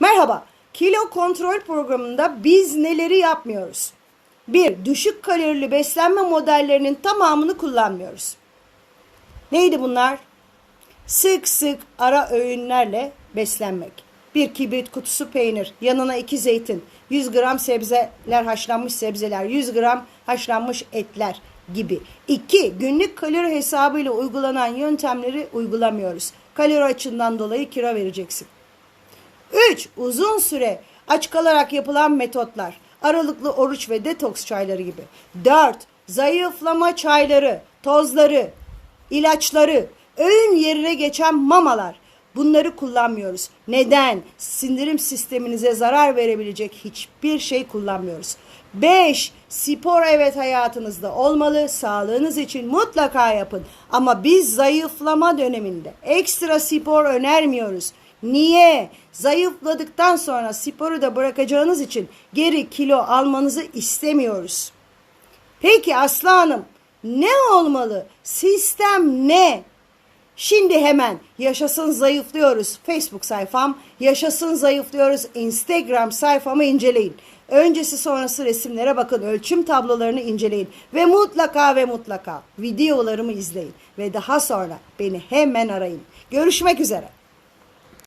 Merhaba. Kilo kontrol programında biz neleri yapmıyoruz? 1. Düşük kalorili beslenme modellerinin tamamını kullanmıyoruz. Neydi bunlar? Sık sık ara öğünlerle beslenmek. Bir kibrit kutusu peynir, yanına iki zeytin, 100 gram sebzeler, haşlanmış sebzeler, 100 gram haşlanmış etler gibi. 2. Günlük kalori hesabıyla uygulanan yöntemleri uygulamıyoruz. Kalori açığından dolayı kilo vereceksin. 3. Uzun süre aç kalarak yapılan metotlar. Aralıklı oruç ve detoks çayları gibi. 4. Zayıflama çayları, tozları, ilaçları, öğün yerine geçen mamalar. Bunları kullanmıyoruz. Neden? Sindirim sisteminize zarar verebilecek hiçbir şey kullanmıyoruz. 5. Spor evet hayatınızda olmalı. Sağlığınız için mutlaka yapın. Ama biz zayıflama döneminde ekstra spor önermiyoruz. Niye? Zayıfladıktan sonra sporu da bırakacağınız için geri kilo almanızı istemiyoruz. Peki Aslı Hanım ne olmalı? Sistem ne? Şimdi hemen Yaşasın Zayıflıyoruz Facebook sayfam, Yaşasın Zayıflıyoruz Instagram sayfamı inceleyin. Öncesi sonrası resimlere bakın, ölçüm tablolarını inceleyin ve mutlaka ve mutlaka videolarımı izleyin ve daha sonra beni hemen arayın. Görüşmek üzere.